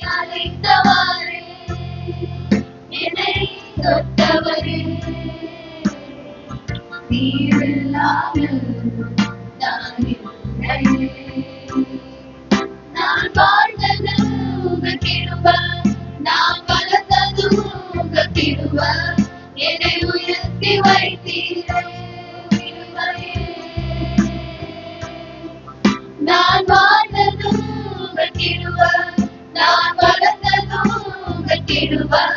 அழைத்தவாறே என்னை தொட்டவரே. நீரில்லாமல் நான் வாழ்ந்தது உங்க நான் வளர்ந்தது உங்க என்னை உயர்த்தி வைத்தீர். உங்க கிருபை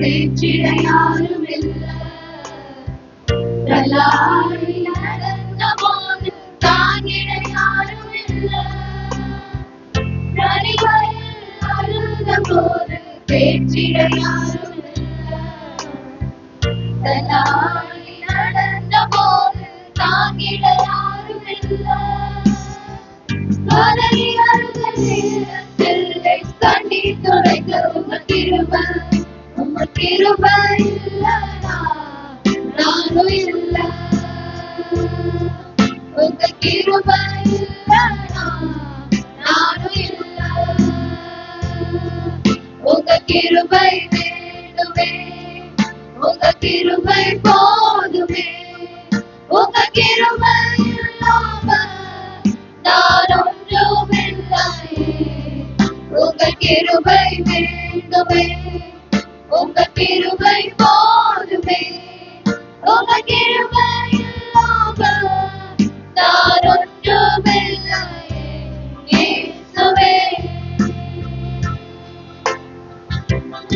பேச்சிட யாரும் இல்லை தலாடி நடந்த போது தாங்கிட யாரும் இல்லை போது பேச்சிட யாரும் இல்லை நடந்த போது தாங்கிட யாரும் இல்லை அழுத நேரத்தில் கண்டி துடைக்க உங்க உங்க கிருபை இல்லைனா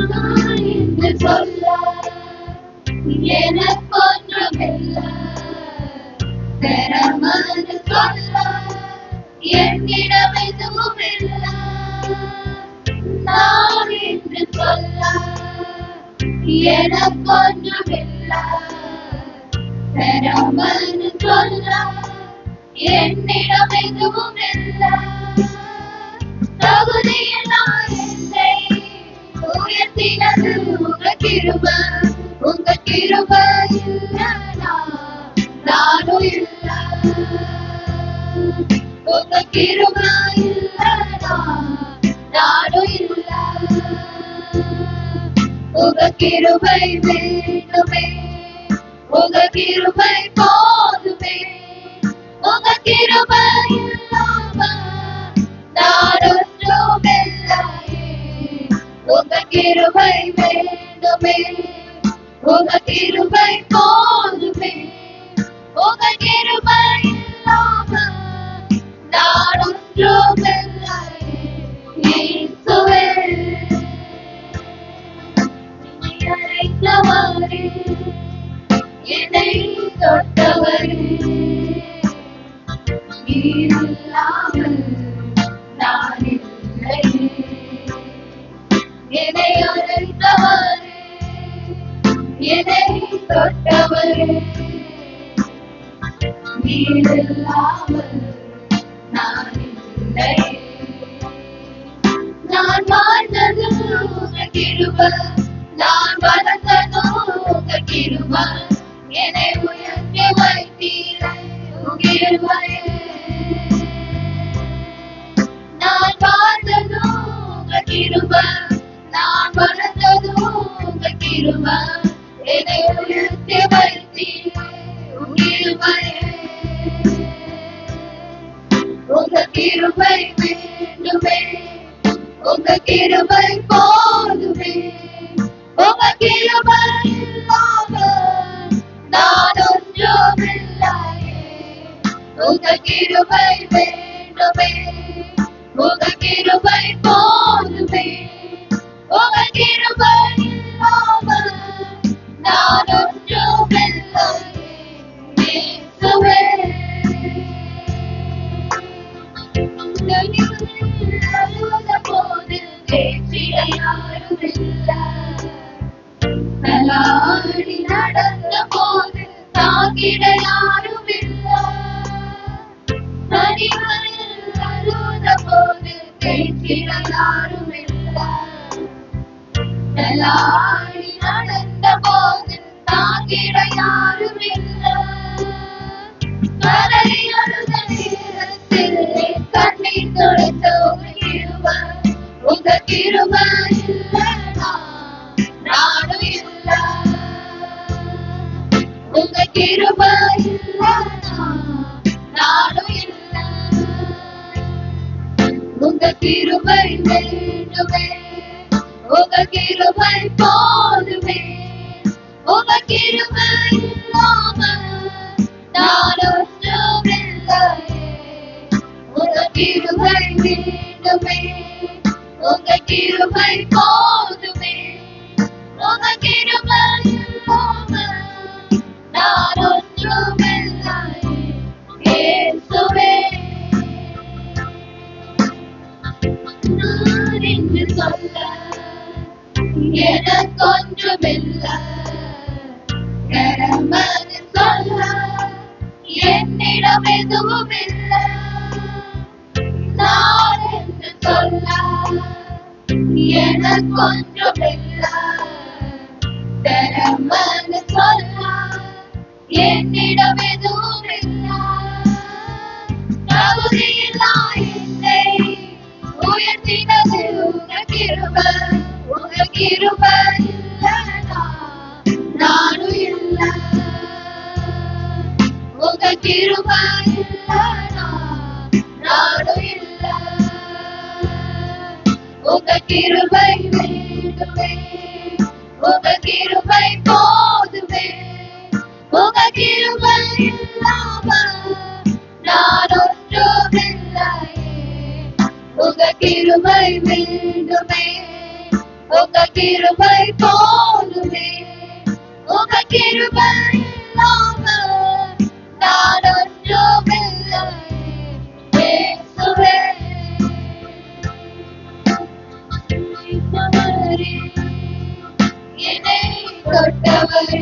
நான் என்று சொல்ல எனக்கு பெறமது சொல்ல என்னிடம் எதுவும் இல்லை. நான் என்று சொல்ல எனக்கு பெறமது சொல்ல என்னிடம் எதுவும் இல்லை. உயர்த்தினது உங்க கிருபை உங்க கிருபை இல்லைனா நானும் இல்லை. உங்க கிருபை இல்லைனா நானும் இல்லை. உங்க கிருபை வேண்டுமே உங்க கிருபை போதுமே. உங்க கிருபை இல்லாமல் உங்க கிருபை வேண்டுமே உங்க கிருபை போதுமே. உங்க கிருபை இல்லாமல் நான் ஒன்றும் நீரில்லாமல் நான் இல்லையே நான் வாழ்ந்தது உங்க கிருபை. நான் வளர்ந்தது உங்க கிருபை. என்னை உயர்த்தி வைத்தீரே உங்க கிருபையே நான் வாழ்ந்தது உங்க கிருபை நான் வளர்ந்தது உங்க கிருபை வேண்டுமே. உங்க கிருபை போதுமே. உங்க கிருபை இல்லாம நான் ஒன்றும் இல்லையே உங்க கிருபை வேண்டுமே. உங்க நலாடி நடந்த போது தாங்கிட யாரும் இல்லை கரை அழுத நேரத்தில் என் கண்ணீர் துடைத்த உங்க கிருபை உங்க கிருபை இல்லைனா நானும் இல்லை உங்க கிருபை இல்லைனா நானும் இல்லை உங்க கிருபை வேண்டுமே கிருபை எனக்கொன்றுமில்லை கடமது சொல்ல என்னிடம் எதுவும் கிருபை இல்லாம நான் ஒன்றுமில்லையே உங்க கிருபை வேண்டுமே உங்க கிருபை போதுமே உங்க கிருபை இல்லாம நான் ஒன்றுமில்லையே இயேசுவே இயேசுவே, என்னை தொட்டவரே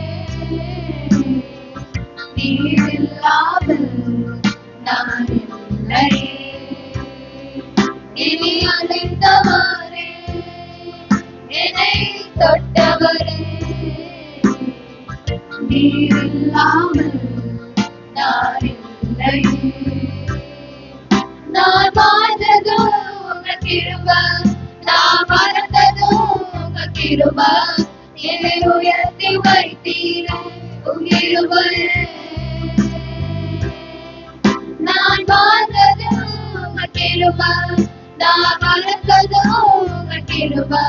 கிருப நான் மறந்ததும் உங்க கிருபை என்னை உயர்த்தி வைத்தீர உங்க நான் வாழ்ந்ததும் உங்க கிருபை நான் மறந்ததும் உங்க கிருபை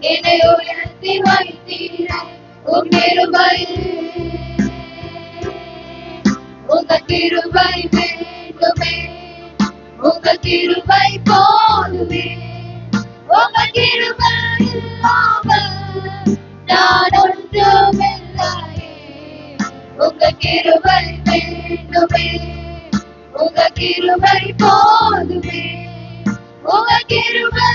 என்னை உயர்த்தி வைத்தீர உங்க உங்க கிருபை வேண்டுமே. உங்க கிருபை போதுமே உங்க கிருபை இல்லாமல் நான் ஒன்றுமில்லையே. உங்க கிருபை வேண்டுமே உங்க கிருபை போதுமே உங்க கிருபை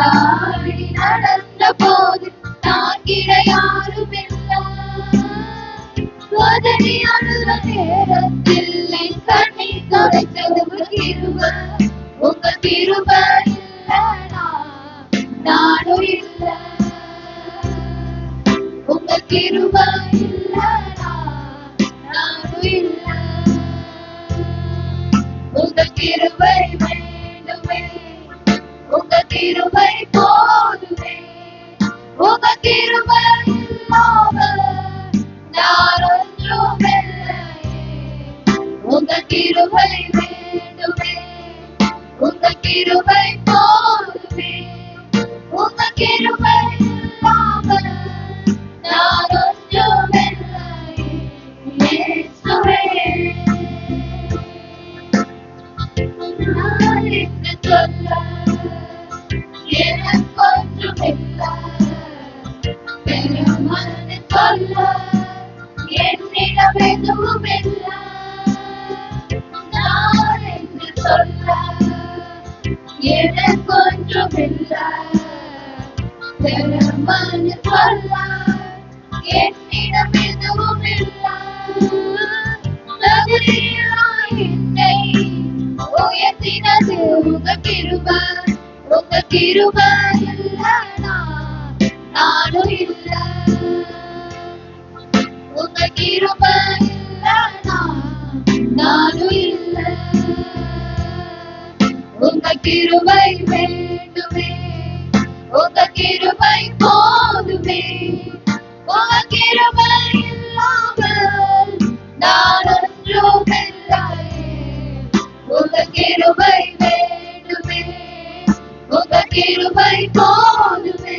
தள்ளாடி நடந்த போது தாங்கிட யாரும் இல்லை அழுத நேரத்தில் என் கண்ணீர் துடைத்தது உங்க கிருபை உங்க கிருபை இல்லைனா நானும் இல்ல. உங்க கிருப இல்லைனா நானும் இல்ல. உங்க கிருபை கிருபை போதுமே உம கிருபை இல்லாமல் நான் ஒன்றும் உங்க கிருபை வேண்டுமே உங்க கிருபை நானும் உங்க கிருபை இல்லைனா நானும் இல்லை உங்க கிருபை வேண்டுமே உங்க கிருபை போதுமே உங்க கிருபை இல்லாமல் நான் ஒன்றும் இல்லையே உங்க கிருபை வேண்டுமே உங்க கிருபை போதுமே.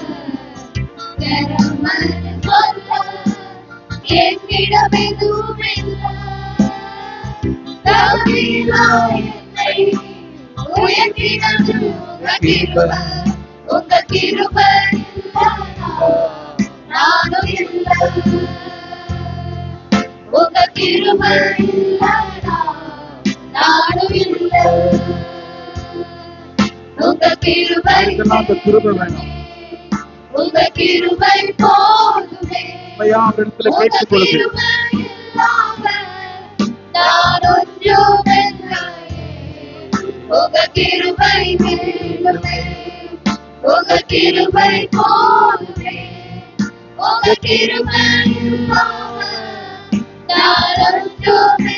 என்னிடம் எதுவும் உங்க நானும் இல்லை உங்க நானும் இல்லை உங்க கிருபை வேணும். உங்க கிருபை போதுமே இடத்துல கேட்டுக் கொள்ளுது நான் ஒன்றும் இல்லையே. உங்க கிருபை வேண்டுமே உங்க கிருபை போதுமே உங்க கிருபை நான் ஒன்றும்